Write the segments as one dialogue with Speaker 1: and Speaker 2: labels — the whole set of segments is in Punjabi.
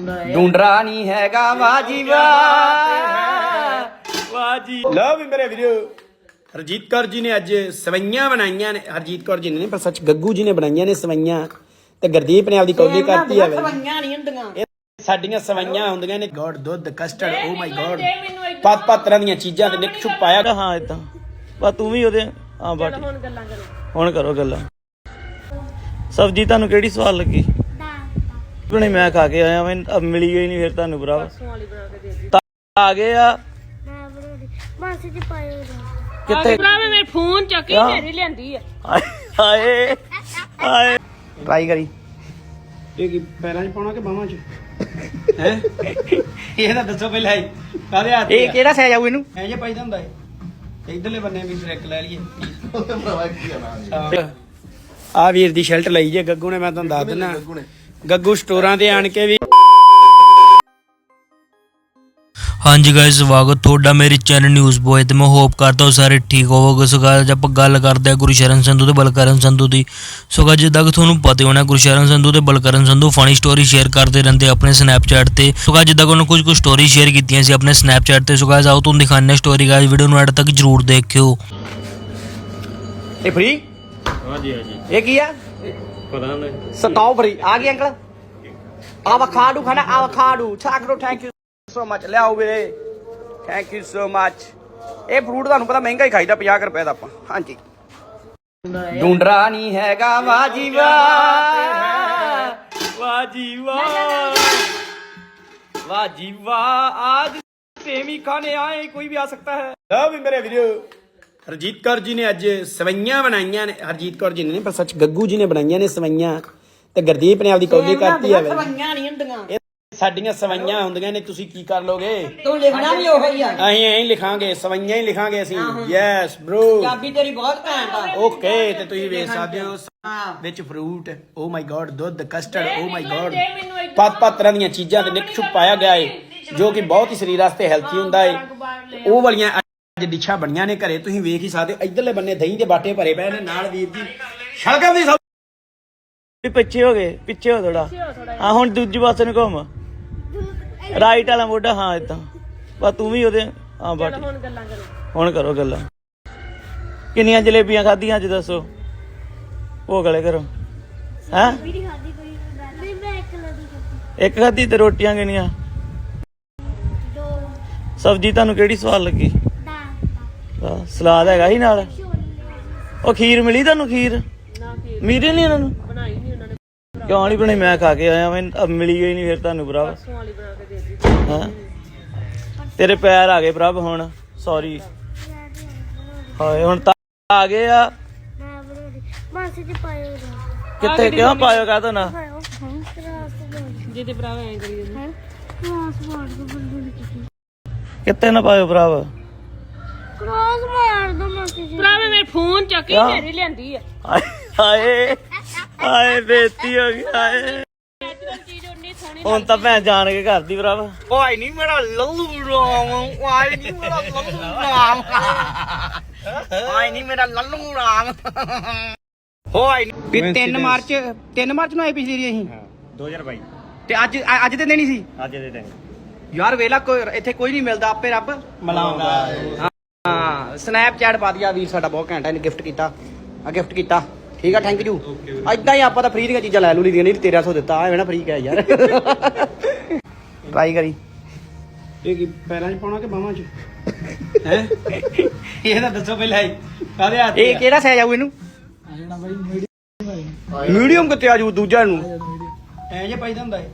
Speaker 1: ਡੂੰਡਰਾ ਨਹੀਂ ਹੈਗਾ ਵਾਜੀ ਵਾਹ ਵਾਜੀ। ਲਓ ਵੀ ਮੇਰੇ ਵੀਰੋ ਹਰਜੀਤ ਕੌਰ ਜੀ ਨੇ ਅੱਜ ਸਵਈਆਂ ਬਣਾਈਆਂ ਨੇ। ਹਰਜੀਤ ਕੌਰ ਜੀ ਨੇ ਨਹੀਂ ਪਰ ਸੱਚ ਗੱਗੂ ਜੀ ਨੇ ਬਣਾਈਆਂ ਨੇ ਸਵਈਆਂ। ਤੇ ਗੁਰਦੀਪ ਨੇ ਆਪਦੀ ਕੌਲੀ ਕਰਤੀ ਹੈ
Speaker 2: ਸਵਾਈਆਂ ਨਹੀਂ ਹੁੰਦੀਆਂ।
Speaker 1: ਇਹ ਸਾਡੀਆਂ ਸਵਈਆਂ ਹੁੰਦੀਆਂ ਨੇ। ਗੋਡ ਦੁੱਧ ਕਸਟਰਡ ਓ ਮਾਈ ਗੋਡ ਪਤ ਪਤ ਤਰ੍ਹਾਂ ਦੀਆਂ ਚੀਜ਼ਾਂ ਤੇ ਨਿਕ ਛੁਪਾਇਆ।
Speaker 3: ਹਾਂ ਇਦਾਂ। ਬਸ ਤੂੰ ਵੀ ਉਹਦੇ ਹਾਂ ਬਾਟ
Speaker 2: ਹੁਣ ਗੱਲਾਂ ਕਰੋ।
Speaker 3: ਹੁਣ ਕਰੋ ਗੱਲਾਂ। ਸਬਜੀ ਤੁਹਾਨੂੰ ਕਿਹੜੀ ਸਵਾਦ ਲੱਗੀ? ਬਣੀ ਮੈਂ ਖਾ ਕੇ ਆਇਆ ਮੈਂ ਅਬ ਮਿਲੀ ਹੋਈ ਨਹੀਂ ਫਿਰ ਤੁਹਾਨੂੰ ਭਰਾ
Speaker 2: ਵਾਲੀ ਬਣਾ ਕੇ ਦੇ ਦੇ
Speaker 3: ਤਾਂ ਆ ਗਏ ਆ।
Speaker 4: ਮੈਂ ਬਣਾਉਣੀ ਮਾਸੀ ਜੀ ਪਾਇਓ ਦਾ
Speaker 3: ਕਿੱਥੇ?
Speaker 2: ਭਰਾਵੇ ਮੇਰੇ ਫੋਨ ਚੱਕੀ
Speaker 3: ਹਾਂ।
Speaker 2: ਤੇਰੀ ਲਿਆਂਦੀ ਆ।
Speaker 3: ਹਾਏ ਹਾਏ
Speaker 1: ਟਰਾਈ ਕਰੀ। ਇਹ ਕੀ ਪੈਰਾਂ 'ਚ ਪਾਉਣਾ ਕਿ ਬਾਹਾਂ 'ਚ? ਹੈ? ਇਹ ਤਾਂ ਦੱਸੋ ਪਹਿਲਾਂ ਹੀ। ਕਾਦੇ ਹੱਥ
Speaker 3: ਇਹ ਕਿਹੜਾ ਸਾਈਜ਼ ਆਊ ਇਹਨੂੰ?
Speaker 1: ਐ ਜੇ ਪਾਈਦਾ ਹੁੰਦਾ ਏ ਇਧਰਲੇ ਬੰਨੇ ਵੀ ਟਰੈਕ ਲੈ ਲਈਏ। ਆ ਵੀਰ ਦੀ ਸ਼ਰਟ ਲਈ ਜੇ ਗੱਗੂ ਨੇ ਮੈਂ ਤੁਹਾਨੂੰ ਦੱਸ ਦਿੰਦਾ। ਗੱਗੂ ਸਟੋਰਾਂ ਤੇ ਆਣ ਕੇ ਵੀ।
Speaker 5: ਹਾਂਜੀ ਗਾਇਸ ਸਵਾਗਤ ਤੁਹਾਡਾ ਮੇਰੇ ਚੈਨਲ ਨਿਊਜ਼ ਬੋਏ ਤੇ। ਮੈਂ ਹੋਪ ਕਰਦਾ ਹਾਂ ਸਾਰੇ ਠੀਕ ਹੋਵੋਗੇ। ਸੋ guys, ਆਪਾਂ ਗੱਲ ਕਰਦੇ ਹਾਂ ਗੁਰਸ਼ਰਨ ਸੰਧੂ ਤੇ ਬਲਕਰਨ ਸੰਧੂ ਦੀ। ਸੋ guys, ਜਿੱਦਾਂ ਕਿ ਤੁਹਾਨੂੰ ਪਤਾ ਹੋਣਾ ਗੁਰਸ਼ਰਨ ਸੰਧੂ ਤੇ Balkaran Sandhu funny story share ਕਰਦੇ ਰਹਿੰਦੇ ਆਪਣੇ ਸਨੈਪਚੈਟ ਤੇ। ਸੋ guys, ਜਿੱਦਾਂ ਕਿ ਉਹਨਾਂ ਕੁਝ ਕੁ ਸਟੋਰੀ ਸ਼ੇਅਰ ਕੀਤੀਆਂ ਸੀ ਆਪਣੇ ਸਨੈਪਚੈਟ ਤੇ। ਸੋ guys, ਆਓ ਤੁਹਾਨੂੰ ਦਿਖਾਉਂਦੇ ਸਟੋਰੀ ਗਾਇਸ ਵੀਡੀਓ ਨੂੰ ਐਡ ਤੱਕ ਜਰੂਰ ਦੇਖਿਓ।
Speaker 1: ਇਹ ਫ੍ਰੀ
Speaker 3: ਹਾਂਜੀ ਹਾਂਜੀ।
Speaker 1: ਇਹ ਕੀ ਆ?
Speaker 3: ਪਤਾ ਨਹੀਂ
Speaker 1: ਸਟ੍ਰਾਬੇਰੀ ਆ ਗਈ ਅੰਕਲ। ਆਵਾਕਾਡੋ ਖਾਣਾ ਆਵਾਕਾਡੋ ਚਾਕਰੋ ਥੈਂਕ ਯੂ ਸੋ ਮਚ ਲਿਆਓ ਵੀਰੇ। ਥੈਂਕ ਯੂ ਸੋ ਮਚ ਇਹ ਫਰੂਟ ਤੁਹਾਨੂੰ ਪਤਾ ਮਹਿੰਗਾ ਹੀ ਖਾਈਦਾ 50 ਕੁ ਰੁਪਏ ਦਾ ਆਪਾਂ। ਹਾਂਜੀ। ਡੂੰਡਰਾ ਨਹੀਂ ਹੈਗਾ ਵਾਜੀ ਵਾਹ ਵਾਜੀ ਵਾਹ ਵਾਜੀ ਵਾਹ ਆਜ ਸੇਮੀ ਖਾਣੇ ਆਏ ਕੋਈ ਵੀ ਆ ਸਕਦਾ ਹੈ। ਲਓ ਵੀ ਮੇਰੇ ਵੀਰੋ। ਹਰਜੀਤ ਕੌਰ ਜੀ ਨੇ ਅੱਜ ਸਵਈਆਂ ਬਣਾਈਆਂ ਨੇ। ਹਰਜੀਤ ਕੌਰ ਜੀ ਨੇ ਨਹੀਂ ਪਰ ਸੱਚ ਗੱਗੂ ਜੀ ਨੇ ਬਣਾਈਆਂ ਨੇ ਸਵਈਆਂ। ਤੇ ਗੁਰਦੀਪ ਨੇ ਆਪਦੀ ਕੌਲੀ ਕਰਤੀ
Speaker 2: ਸਵਾਈਆਂ ਨਹੀਂ ਹੁੰਦੀਆਂ।
Speaker 1: ਇਹ ਸਾਡੀਆਂ ਸਵਈਆਂ ਹੁੰਦੀਆਂ ਨੇ ਤੁਸੀਂ ਕੀ ਕਰ ਲੋਗੇ?
Speaker 2: ਤੂੰ ਲਿਖਣਾ ਵੀ ਉਹੋ ਹੀ ਆ।
Speaker 1: ਅਸੀਂ ਐਂ ਹੀ ਲਿਖਾਂਗੇ ਸਵਈਆਂ ਹੀ ਲਿਖਾਂਗੇ ਅਸੀਂ। ਯੈਸ ਬ੍ਰੋ
Speaker 2: ਪੰਜਾਬੀ ਤੇਰੀ ਬਹੁਤ ਘੈਂਟ ਆ।
Speaker 1: ਓਕੇ ਤੇ ਤੁਸੀਂ ਵੇਖ ਸਕਦੇ ਹੋ ਵਿੱਚ ਫਰੂਟ ਓ ਮਾਈ ਗॉड ਦੁੱਧ ਕਸਟਰਡ ਓ ਮਾਈ ਗॉड ਪਤ ਪਤ ਤਰ੍ਹਾਂ ਦੀਆਂ ਚੀਜ਼ਾਂ ਤੇ ਨਿਕ ਛੁਪਾਇਆ ਗਿਆ ਏ ਜੋ ਕਿ ਬਹੁਤ ਹੀ ਸਰੀਰ ਵਾਸਤੇ ਹੈਲਥੀ ਹੁੰਦਾ ਏ। ਉਹ ਵਾਲੀਆਂ ਅੱਜ ਡਿਸ਼ਾਂ ਬਣੀਆਂ ਨੇ ਘਰੇ ਤੁਸੀਂ ਵੇਖ ਹੀ ਸਕਦੇ ਹੋ। ਇੱਧਰਲੇ ਬੰਨੇ ਦਹੀਂ ਦੇ ਬਾਟੇ ਭਰੇ ਪਏ ਨੇ ਨਾਲ ਵੀਰ ਜੀ ਸ਼ਲਗਮ ਦੀ ਸਬਜ਼ੀ
Speaker 3: ਪਿੱਛੇ ਹੋ ਗਏ ਪਿੱਛੇ ਹੋ ਥੋੜਾ ਹਾਂ ਹੁਣ ਦੂਜੀ ਪਾਸੇ ਨੂੰ ਘੁੰਮ। ਰਾਈਟ ਵਾਲਾ ਮੋਢਾ ਹਾਂ ਇਦਾਂ। ਬਸ ਤੂੰ ਵੀ ਉਹਦੇ ਹਾਂ ਬਾਟ
Speaker 2: ਹੁਣ ਗੱਲਾਂ ਕਰੋ।
Speaker 3: ਹੁਣ ਕਰੋ ਗੱਲਾਂ। ਕਿੰਨੀਆਂ ਜਲੇਬੀਆਂ ਖਾਧੀਆਂ ਅੱਜ ਦੱਸੋ? ਉਹ ਗਲੇ ਕਰੋ। ਹੈਂ?
Speaker 4: ਵੀਡੀ ਖਾਦੀ ਕੋਈ ਨਹੀਂ ਮੈਂ ਇੱਕ
Speaker 3: ਖਾਧੀ ਤੇ ਰੋਟੀਆਂ ਕਿੰਨੀਆਂ?
Speaker 4: ਦੋ।
Speaker 3: ਸਬਜੀ ਤੁਹਾਨੂੰ ਕਿਹੜੀ ਸਵਾਦ ਲੱਗੀ? ਆਹ, ਸਲਾਦ ਹੈਗਾ ਹੀ ਨਾਲ। ਉਹ ਖੀਰ ਮਿਲੀ ਤੁਹਾਨੂੰ ਖੀਰ?
Speaker 2: ਨਾ ਕੀ
Speaker 3: ਮਿਲੀ ਨਹੀਂ ਇਹਨਾਂ ਨੂੰ?
Speaker 2: ਬਣਾਈ ਨਹੀਂ ਉਹਨਾਂ ਨੇ।
Speaker 3: ਕਿਉਂ ਨਹੀਂ ਬਣੀ ਮੈਂ ਖਾ ਕੇ ਆਇਆ ਮੈਂ ਅਬ ਮਿਲੀ ਹੋਈ ਨਹੀਂ ਫਿਰ ਤੁਹਾਨੂੰ ਭਰਾ
Speaker 2: ਪਰਸੋਂ ਵਾਲੀ ਬਣਾ ਕੇ ਦੇ ਦਿੱਤੀ।
Speaker 3: ਹਾਂ। ਤੇਰੇ ਪੈਰ ਆ ਗਏ ਪ੍ਰਭ ਹੁਣ ਸੌਰੀ ਹਾਏ ਹੁਣ ਤਾਂ ਆ ਗਏ ਆ।
Speaker 4: ਮੈਂ ਬਣਾਉਣੀ ਮਾਸੀ ਜੀ ਪਾਇਓ ਦਾ
Speaker 3: ਕਿੱਥੇ ਕਿਉਂ ਪਾਇਓ ਕਾ ਨਾ
Speaker 4: ਪਾਇਓ ਹਾਂ ਕਰਾਸ ਬੋਲ
Speaker 2: ਜਿਹਦੇ ਭਰਾਵੇ ਐਂ ਕਰੀ ਜਾਂਦੇ।
Speaker 4: ਹੈ ਕਰਾਸ ਮਾਰ ਦੋ ਬੰਦੂ ਨੇ ਕੀਤੀ
Speaker 3: ਕਿੱਥੇ ਨਾ ਪਾਇਓ ਭਰਾਵਾ।
Speaker 4: ਕਰਾਸ ਮਾਰ ਦੋ ਮਾਸੀ ਜੀ
Speaker 2: ਭਰਾਵੇ ਮੇਰੇ ਫੋਨ ਚੱਕੀ
Speaker 3: ਹਾਂ।
Speaker 2: ਤੇਰੀ ਲਿਆਂਦੀ ਆ।
Speaker 3: ਹਾਏ ਹਾਏ ਹਾਏ ਬੇਇੱਜ਼ਤੀ ਹੋ ਗਈ ਹਾਏ।
Speaker 2: ਚੀਜ਼ ਉਨੀ ਸੋਹਣੀ
Speaker 3: ਹੁਣ ਤਾਂ ਭੈਣ ਜਾਣ ਕੇ ਕਰਦੀ ਭਰਾਵਾ। ਓਏ ਨਹੀਂ ਮੇਰਾ ਲੱਲੂ ਰਾਮ ਓਏ ਨਹੀਂ ਮੇਰਾ ਲੱਲੂ ਰਾਮ। ਓਏ ਨਹੀਂ ਮੇਰਾ ਲੱਲੂ ਰਾਮ।
Speaker 1: ਹੋਏ ਵੀ 3 ਮਾਰਚ 3 ਮਾਰਚ ਨੂੰ ਆਈ ਪਿਛਲੀ ਵਾਰੀ ਅਸੀਂ।
Speaker 3: 2022
Speaker 1: ਤੇ ਅੱਜ ਅ- ਅੱਜ ਦੇ ਦਿਨ ਹੀ ਸੀ।
Speaker 3: ਅੱਜ ਦੇ ਦਿਨ।
Speaker 1: ਯਾਰ ਵੇਲਾ ਕੋਈ ਇੱਥੇ ਕੋਈ ਨਹੀਂ ਮਿਲਦਾ ਆਪੇ ਰੱਬ ਮਲਾਉਂਦਾ। ਹਾਂ ਸਨੈਪਚੈਟ ਪਾ ਦਿਆ ਵੀਰ ਸਾਡਾ ਬਹੁਤ ਘੈਂਟਾ ਇਹਨੇ ਗਿਫਟ ਕੀਤਾ। ਆ ਗਿਫਟ ਕੀਤਾ। ਠੀਕ ਆ ਥੈਂਕ ਯੂ ਐਦਾਂ ਹੀ ਆਪਾਂ ਤਾਂ ਫ੍ਰੀ ਦੀਆਂ ਚੀਜ਼ਾਂ ਲੈ ਲੂ ਲਈਆਂ ਨਹੀਂ 1300 ਦਿੱਤਾ ਐਵੇਂ ਨਾ ਫ੍ਰੀ ਕਿਹਾ ਯਾਰ। ਟਰਾਈ ਕਰੀ। ਇਹ ਕੀ ਪੈਰਾਂ 'ਚ ਪਾਉਣਾ ਕਿ ਬਾਹਾਂ 'ਚ? ਹੈ? ਇਹ ਤਾਂ ਦੱਸੋ ਪਹਿਲਾਂ ਹੀ ਕਾਦੇ ਹੱਥ ਇਹ ਕਿਹੜਾ ਸਾਈਜ਼ ਆਊ ਇਹਨੂੰ? ਮੀਡੀਅਮ ਕਿਤੇ ਆਜੂ ਦੂਜਾ ਨੂੰ ਐ ਜੇ ਪਾਈਦਾ ਹੁੰਦਾ ਏ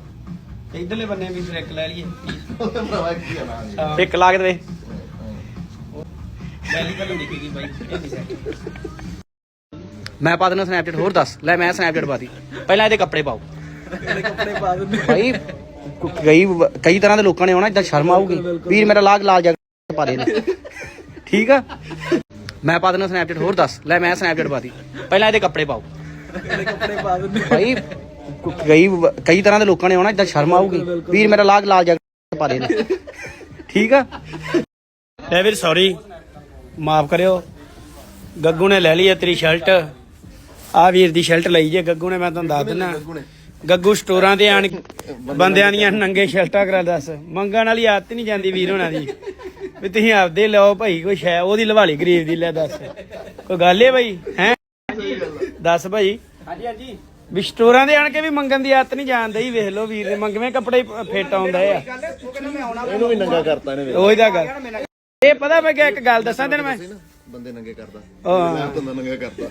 Speaker 1: ਇਧਰਲੇ ਬੰਨੇ ਵੀ ਟਰੈਕ ਲੈ ਲਈਏ। ਇੱਕ ਲਾ ਕੇ ਦੇ ਪਹਿਲੀ ਗੱਲ ਨਿਕਲ ਬਾਈ ਇਹ ਨਹੀਂ ਸੈਟ ਮੈਂ ਪਾ ਦੇਣਾ ਸਨੈਪਚੈਟ ਹੋਰ ਦੱਸ। ਲੈ ਮੈਂ ਸਨੈਪਚੈਟ ਪਾ ਪਹਿਲਾਂ ਇਹਦੇ ਕੱਪੜੇ ਪਾਓ। ਕੱਪੜੇ ਪਾ ਦਿੰਦੇ ਭਾਈ, ਕਈ ਕਈ ਤਰ੍ਹਾਂ ਦੇ ਲੋਕਾਂ ਨੇ ਆਉਣਾ ਇਦਾਂ ਸ਼ਰਮ ਆਊਗੀ। ਵੀਰ ਮੇਰਾ ਲਾਗ ਲਾਲ ਜੈਕਟ ਪਾ ਦੇ ਠੀਕ ਆ? ਮੈਂ ਪਾ ਦੇਣਾ ਸਨੈਪਚੈਟ ਹੋਰ ਦੱਸ। ਲੈ ਮੈਂ ਸਨੈਪਚੈਟ ਪਾ ਪਹਿਲਾਂ ਇਹਦੇ ਕੱਪੜੇ ਪਾਓ। ਕੱਪੜੇ ਪਾ ਦਿੰਦੇ ਭਾਈ, ਕਈ ਕਈ ਤਰ੍ਹਾਂ ਦੇ ਲੋਕਾਂ ਨੇ ਆਉਣਾ ਇਦਾਂ ਸ਼ਰਮ ਆਊਗੀ। ਵੀਰ ਮੇਰਾ ਲਾਗ ਲਾਲ ਜੈਕਟ ਪਾ ਦੇ ਠੀਕ ਆ? ਲੈ ਵੀਰ ਸੌਰੀ ਮਾਫ ਕਰਿਓ। ਗੱਗੂ ਨੇ ਲੈ ਲਈ ਹੈ ਤੇਰੀ ਸ਼ਰਟ। ਆ ਵੀਰ ਦੀ ਸ਼ਰਟ ਲਈ ਜੇ ਗੱਗੂ ਨੇ ਮੈਂ ਤੁਹਾਨੂੰ ਦੱਸ ਦਿੰਦਾ। ਗੱਗੂ ਸਟੋਰਾਂ ਤੇ ਆਣ ਬੰਦਿਆਂ ਦੀਆਂ ਨੰਗੇ ਸ਼ਰਟਾਂ ਕਰਾ ਦੱਸ। ਮੰਗਣ ਵਾਲੀ ਆਦਤ ਨਹੀਂ ਜਾਂਦੀ ਵੀਰ ਹੋਣਾ ਦੀ। ਵੀ ਤੁਸੀਂ ਆਪਦੇ ਲਓ ਭਾਈ ਕੋਈ ਸ਼ੈ ਉਹਦੀ ਲਵਾਲੀ ਗਰੀਬ ਦੀ ਲੈ ਦੱਸ। ਕੋਈ ਗੱਲ ਏ ਭਾਈ ਹੈ? ਦੱਸ ਭਾਈ। ਹਾਂਜੀ ਹਾਂਜੀ। ਵੀ ਸਟੋਰਾਂ ਦੇ ਆਣ ਕੇ ਵੀ ਮੰਗਣ ਦੀ ਆਦਤ ਨਹੀਂ ਜਾਣਦੇ। ਹੀ ਵੇਖ ਲਓ ਵੀਰ ਦੇ ਮੰਗਵੇਂ ਕੱਪੜੇ ਫਿੱਟ ਆਉਂਦਾ ਆ।
Speaker 6: ਇਹਨੂੰ ਵੀ ਨੰਗਾ ਕਰਤਾ ਇਹਨੇ।
Speaker 1: ਉਹੀ ਦਾ ਗੱਲ। ਇਹ ਪਤਾ ਮੈਂ ਕਿ ਇੱਕ ਗੱਲ ਦੱਸਾਂ ਤੈਨੂੰ ਮੈਂ?
Speaker 6: ਬੰਦੇ ਨੰਗੇ ਕਰਦਾ।
Speaker 1: ਹਾਂ।
Speaker 6: ਮੈਂ ਬੰਦਾ ਨੰਗਾ ਕਰਤਾ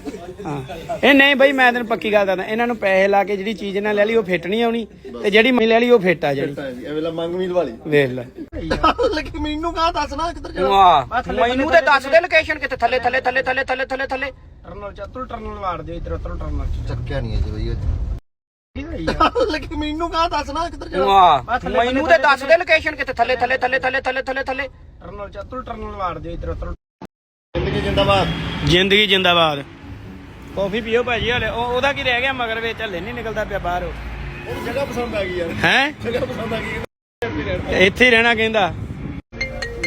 Speaker 1: ਹਾਂ। ਇਹ ਨਹੀਂ ਬਈ ਮੈਂ ਤੈਨੂੰ ਪੱਕੀ ਗੱਲ ਦੱਸਦਾ ਇਹਨਾਂ ਨੂੰ ਪੈਸੇ ਲਾ ਕੇ ਜਿਹੜੀ ਚੀਜ਼ ਇਹਨਾਂ ਲੈ ਲਈ ਉਹ ਫਿੱਟ ਨਹੀਂ ਆਉਣੀ ਤੇ ਜਿਹੜੀ ਮੈਂ ਲੈ ਲਈ ਉਹ ਫਿੱਟ ਆ ਜਿਹੜੀ।
Speaker 6: ਤਾਂ ਜੀ ਐਵੇਂ ਲਾ ਮੰਗ ਮੀਲ ਵਾਲੀ।
Speaker 1: ਵੇਖ ਲੈ।
Speaker 6: ਲੇਕਿਨ ਮੈਨੂੰ ਕਹਾ ਦੱਸਣਾ ਕਿੱਧਰ ਜਾ
Speaker 1: ਵਾਹ ਮੈਨੂੰ ਤੇ ਦੱਸ ਦੇ ਲੋਕੇਸ਼ਨ ਕਿੱਥੇ? ਥੱਲੇ ਥੱਲੇ ਥੱਲੇ ਥੱਲੇ ਥੱਲੇ ਥੱਲੇ ਥੱਲੇ। ਟਰਨਲ ਚਤੁਰ ਟਰਨਲ ਵਾੜ ਦਿਓ ਇਧਰ ਉਧਰ ਟਰਨਲ
Speaker 6: ਚੱਕਿਆ ਨਹੀਂ ਅਜੇ ਬਈ ਲੇਕਿਨ ਮੈਨੂੰ ਕਹਾ ਦੱਸਣਾ ਕਿੱਧਰ ਜਾ
Speaker 1: ਵਾਹ ਮੈਨੂੰ ਤੇ ਦੱਸ ਦੇ ਲੋਕੇਸ਼ਨ ਕਿੱਥੇ? ਥੱਲੇ ਥੱਲੇ ਥੱਲੇ ਥੱਲੇ ਥੱਲੇ ਥੱਲੇ ਥੱਲੇ। ਟਰਨਲ ਚਤੁਰ ਟਰਨਲ ਵਾੜ ਦਿਓ ਇਧਰ ਉਧਰ
Speaker 6: ਜ਼ਿੰਦਗੀ ਜਿੰਦਾਬਾਦ।
Speaker 1: ਜ਼ਿੰਦਗੀ ਜਿੰਦਾਬਾਦ। ਕਾਫੀ ਪੀਓ ਭਾਜੀ ਹਲੇ। ਉਹ- ਉਹਦਾ ਕੀ ਰਹਿ ਗਿਆ ਮਗਰ ਵਿੱਚ ਹਲੇ ਨਹੀਂ ਨਿਕਲਦਾ ਪਿਆ ਬਾਹਰ ਉਹ।
Speaker 6: ਜਗ੍ਹਾ ਪਸੰਦ ਆ ਗਈ ਯਾਰ।
Speaker 1: ਹੈ?
Speaker 6: ਜਗ੍ਹਾ ਪਸੰਦ ਆ ਗਈ।
Speaker 1: ਇੱਥੇ ਰਹਿਣਾ ਕਹਿੰਦਾ।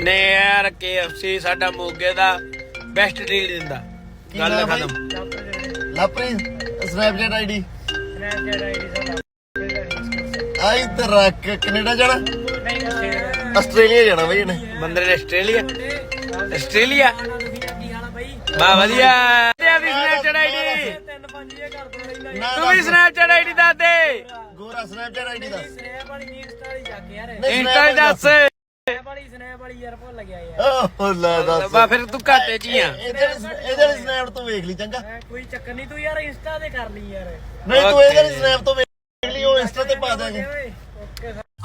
Speaker 1: ਨੇ ਯਾਰ KFC ਸਾਡਾ ਮੋਗੇ ਦਾ ਬੈਸਟ ਡੀਲ ਦਿੰਦਾ। ਗੱਲ ਖਤਮ।
Speaker 6: ਲਾਪਰੀ ਸਨੈਪਚੈਟ ਆਈਡੀ ਆਈ ਤੇ ਰੱਖ ਕੈਨੇਡਾ ਜਾਣਾ? ਆਸਟ੍ਰੇਲੀਆ ਜਾਣਾ ਬਈ ਇਹਨੇ।
Speaker 1: ਬੰਦੇ ਨੇ ਆਸਟ੍ਰੇਲੀਆ। ਆਸਟ੍ਰੇਲੀਆ। ਬਾ ਵਧੀਆ। ਤੇ ਵੀ ਸਨੈਪਚੈਟ ਆਈਡੀ ਤੂੰ ਵੀ ਸਨੈਪਚੈਟ ਆਈਡੀ ਦੱਸ ਦੇ।
Speaker 6: ਗੋਰਾ ਸਨੈਪਚੈਟ ਆਈਡੀ ਦਾ
Speaker 1: ਇੰਸਟਾ ਦੱਸ।
Speaker 6: ਓਹ ਲੈ ਦੱਸ।
Speaker 1: ਬਾ ਫਿਰ ਤੂੰ ਘਾਟੇ ਚ ਹੀ ਆ।
Speaker 6: ਇਹਦੇ ਵਾਲੀ- ਇਹਦੇ ਵਾਲੀ ਸਨੈਪ ਤੋਂ ਵੇਖ ਲਈ ਚੰਗਾ।
Speaker 3: ਕੋਈ ਚੱਕਰ ਨਹੀਂ ਤੂੰ ਯਾਰ ਇੰਸਟਾ ਤੇ ਕਰ ਲਈ ਯਾਰ।
Speaker 6: ਨਹੀਂ ਤੂੰ ਇਹਦੇ ਵਾਲੀ ਸਨੈਪ ਤੋਂ ਵੇਖ ਲਈ ਉਹ ਇੰਸਟਾ ਤੇ ਪਾ ਦਾਂਗੇ